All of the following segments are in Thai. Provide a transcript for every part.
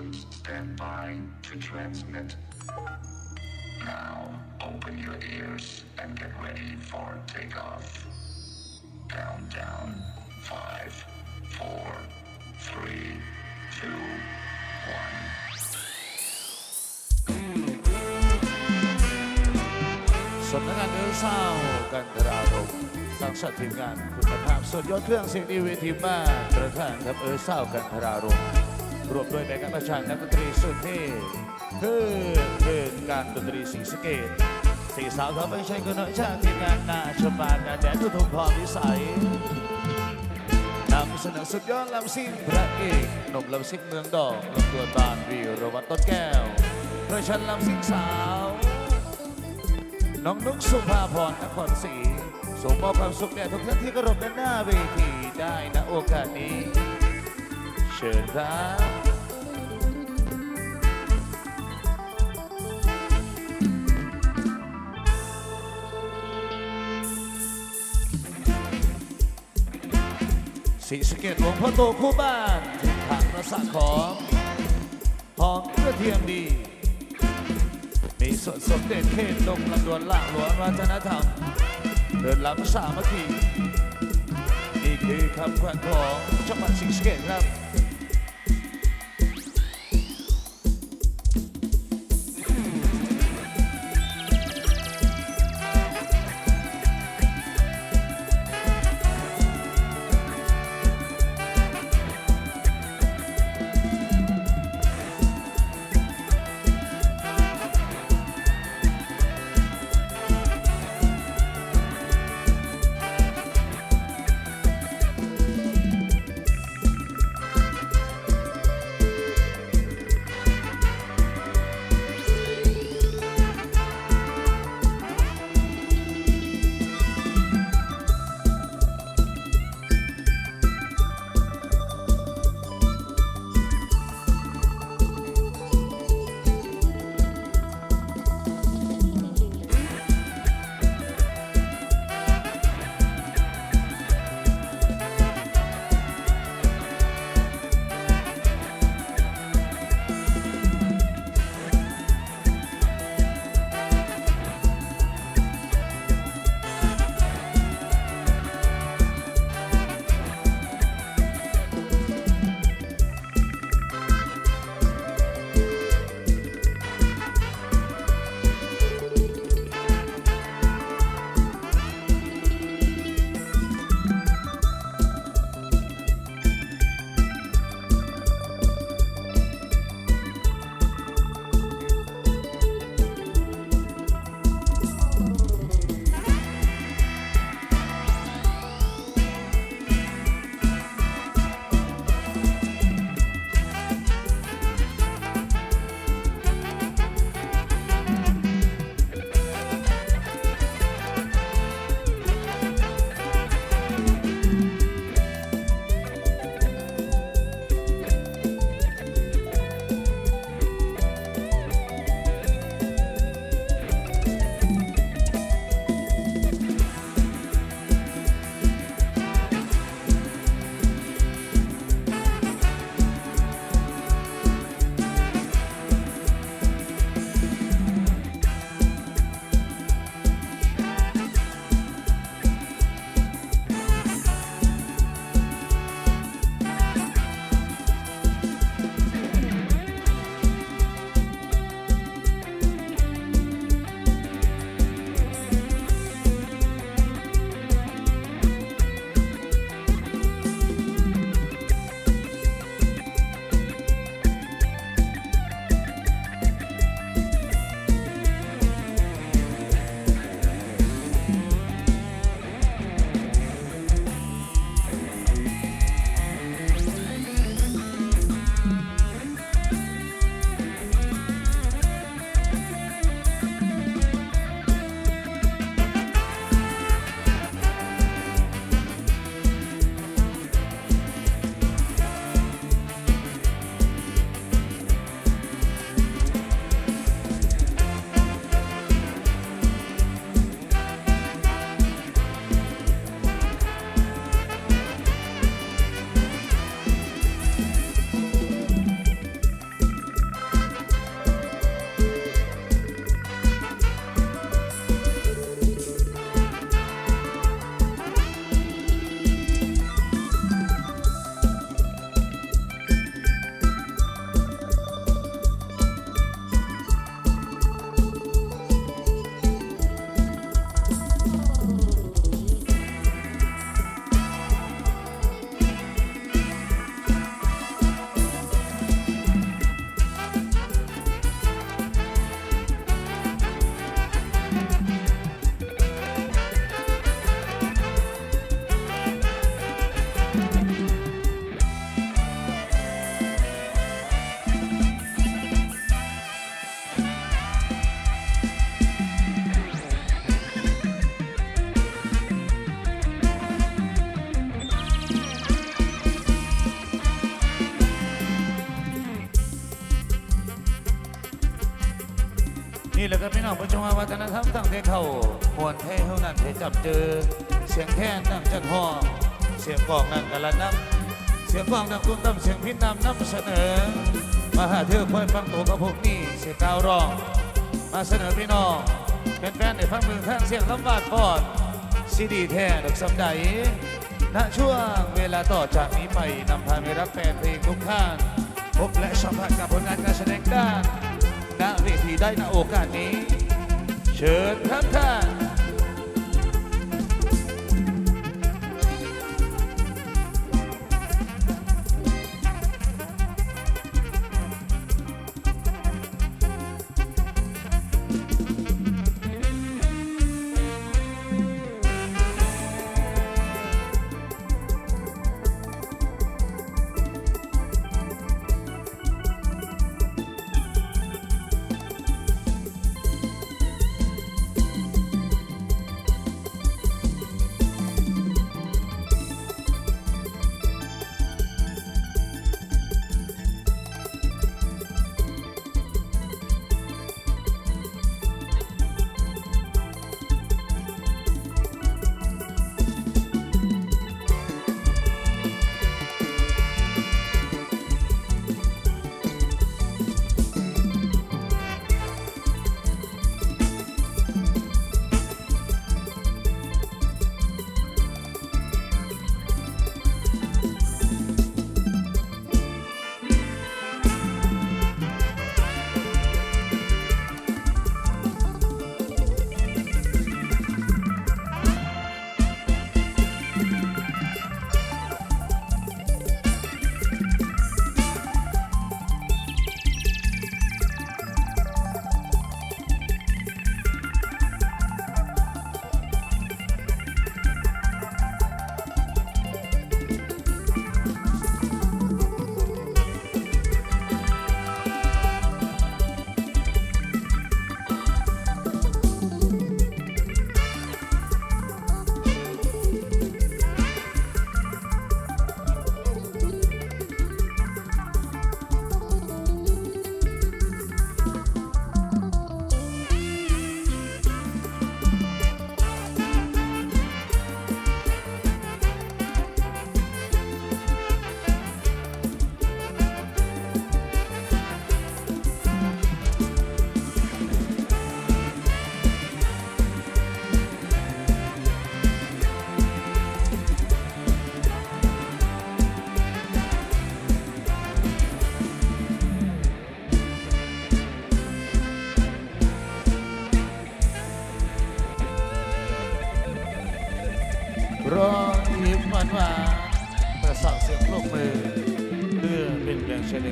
Control systems stand by to transmit. Now, open your ears and get ready for takeoff. Countdown. Five, four, three, two, one. สำนักงานเดินเศร้ากันตรารมณ์สังสัตย์ทีมงานคุณภาพสุดยอดเครื่องเสียงดีเวทีมากประธานครับเออเศร้ากันตรารมณ์ รวมด้วยแบงค์ประชานักดนตรีสุดเท่เพื่อเพื่อการดนตรีสีสเกตสี่สาวเขาไม่ใช่คนน้อยชาติทีมงานนาชบานนาแดนทุกทุกพรวิสัยนำเสนอสุดยอดลำซิ่งพระเอกหนุ่มลำซิ่งเมืองดอกลำตัวบานวีรวัตรต้นแก้วประชันลำซิ่งสาว น้องนุ๊กสุภาพรนครศรีส่งมอบความสุขแด่ทุกท่านที่กรบด้านหน้าเวทีได้ณโอกาสนี้ เชิญครับสีสเกตหลวงพ่อโตคู่บ้านถึงทางประสาทของหอมกระเทียมดี มีส่วนสมเด็จเขตดงลำดวนล่างหลวงวัฒนธรรม เดินล้ำสามัคคีนี่คือคำขวัญของจังหวัดสิงสเกตครับ วัฒนธรรมตั้งแต่เขามวนไทยเท่านั้นให้จับเจอ เสียงแค่นนั่งจันห้องเสียงกองนั่งกะละน้ำเสียงกองนั่งตุ้มตั้มเสียงพินนำนำเสนอ มาหาเธอคอยฟังตัวกับพวกนี้เสียงกาวร้อง มาเสนอพี่น้องเป็นแฟนในฟังมือข้างเสียงลำบากปอดซีดีแท้ดอกสำใดณช่วงเวลาต่อจากนี้ไปนำพาไปรับแฟนเพลงทุกท่านพบและสัมผัสกับผลงานการแสดงด้านณเวทีได้ณโอกาสนี้ เชิญครับท่าน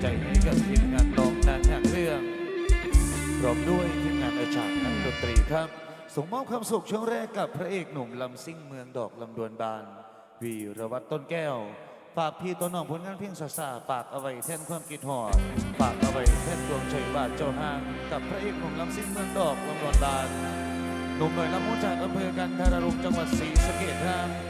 ใจให้กับทีมงานน้องนางอย่างเรื่องพร้อมด้วยทีมงานอาจารย์นักดนตรีครับส่งมอบความสุขช่วงแรกกับพระเอกหนุ่มลำซิ่งเมืองดอกลำดวนบาน วีรวัตรต้นแก้วฝากพี่ตัวน้องผลงานเพียงซาซาฝากเอาไว้แท่นความคิดหอดฝากเอาไว้แท่นดวงใจบาทเจ้าห้าง กับพระเอกหนุ่มลำซิ่งเมืองดอกลำดวนบานหนุ่มหน่วยลำพูนจากอำเภอกันทารารมจังหวัดศรีสะเกษครับ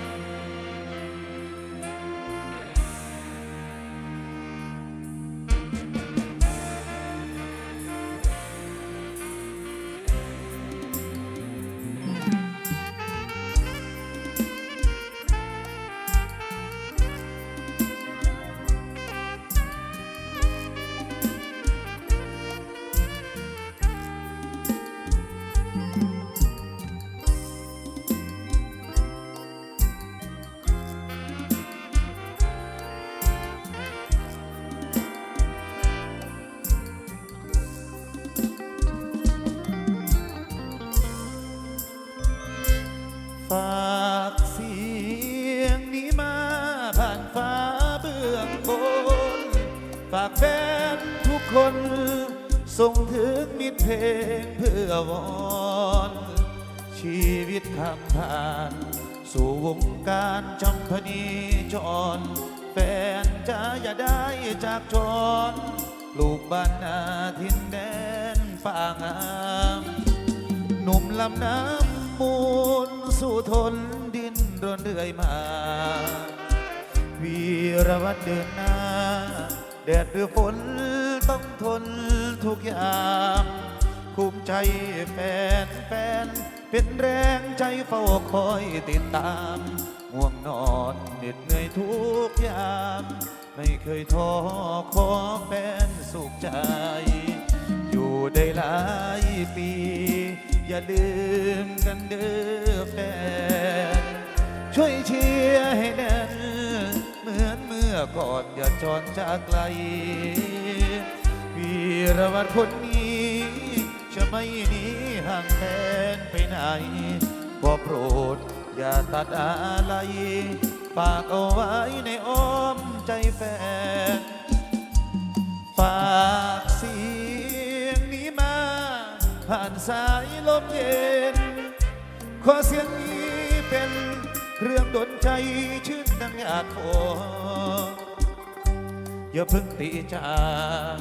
ส่งถึงมิตรเพลงเพื่อวอนชีวิตคำผ่าน สู่วงการจำพนีจรแฟนจะอย่าได้จากจรลูกบ้านนาทินแดนฝ่างามหนุ่มลำน้ำมูลสู่ทนดินรนเรื่อยมา วีรวัตรเดินหน้า แดดหรือฝนต้องทน ทุกอย่างคภูมิใจแฟนแฟน เป็นแรงใจเฝ้าคอยติดตามง่วงนอนเหน็ดเหนื่อยทุกยามไม่เคยท้อขอแฟนสุขใจ อยู่ได้หลายปี อย่าลืมกันเด้อแฟน ช่วยเชียร์ให้แน่นเหมือนเมื่อก่อนอย่าจรจากไกล รวัตรคนนี้ จะไม่หนีห่างแฟนไปไหนก็โปรด อย่าตัดอะไรฝากเอาไว้ในอ้อมใจแฟน ฝากเสียงนี้มา ผ่านสายลมเย็น ขอเสียงนี้เป็นเครื่องดนใจชื่นดังหยาดฝน อย่าเพิ่งตีจาก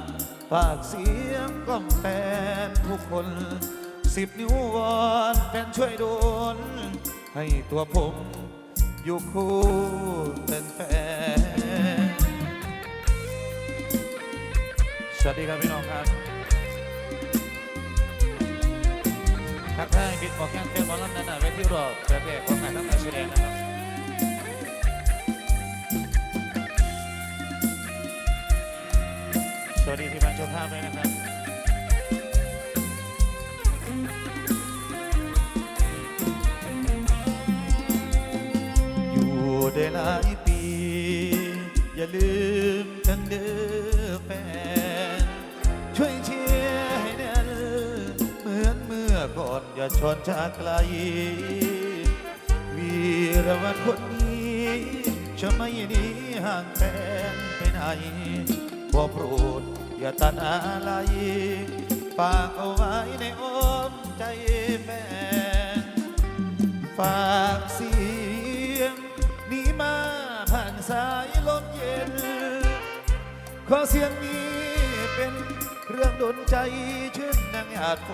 ฝากเสียงกล่อมแฟนทุกคนสิบนิ้ววอนแฟนช่วยโดนให้ตัวผมอยู่คู่เป็นแฟนสวัสดีครับพี่น้องครับทักทายบิดบอกแข้งเฟซบอลลันนันน่ะไว้ที่รอบแรกๆของงานทั้งการแสดงนะครับ วัสดีที่มาชมภาพด้วยนะครับอยู่ได้หลายปี อย่าลืมกันเด้อแฟน ช่วยเชียร์ให้แน่นเหมือนเมื่อก่อนอย่าชนจากไกลวีรวัตรคนนี้จะไม่หนีห่างแฟนไปไหน บ่โปรดอย่าตัดอะไรฝากเอาไว้ในอ้อมใจแฟนฝากเสียงนี้มาผ่านสายลมเย็น ขอเสียงนี้เป็นเครื่องดนใจชื่นดังหยาดฝ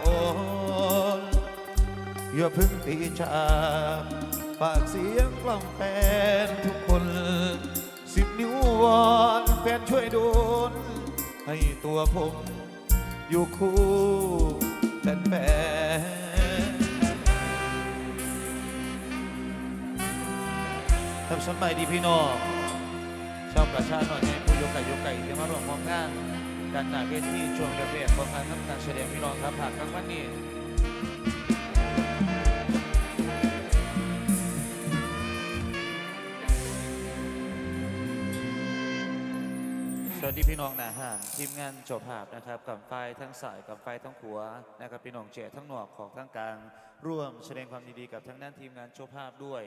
นอย่าเพึ่งตีจากฝากเสียงกล่อมแฟนทุกคน สิบนิ้ววอนแฟนช่วยดน ให้ตัวผมอยู่คู่แฟนแฟนทำสมัยดีพี่น้องชาวประชาหน่อยในผู้ยกไก่ยกไก่ที่มาร่วมมองงานการหนาเวทีช่วงเรียกของกานทำการแสดงพี่น้องครับผ่านครั้งวันนี้ วัสดีพี่น้องนะฮะทีมงานโจภาพนะครับกับไฟทั้งสายกับไฟทั้งขัวนะครับพี่น้องเจทั้งหนอกของทั้งกลางร่วมแสดงความยินดีกับทั้งด้านทีมงานโจภาพด้วย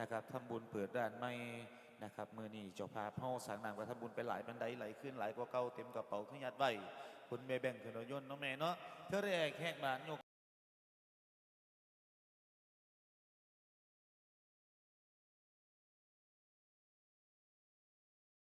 นะครับทำบุญเปิดด้านไม่นะครับมือนี่โจภาพเฮาสังหนามกับทำบุญไปหลายบันไดไหลขึ้นหลายกว่าเก่าเต็มกระเป๋าขึ้นยัดไว้คุณเมแบ่งขนยนต์น้องแม่เนาะเธอแรกแหกบานโยก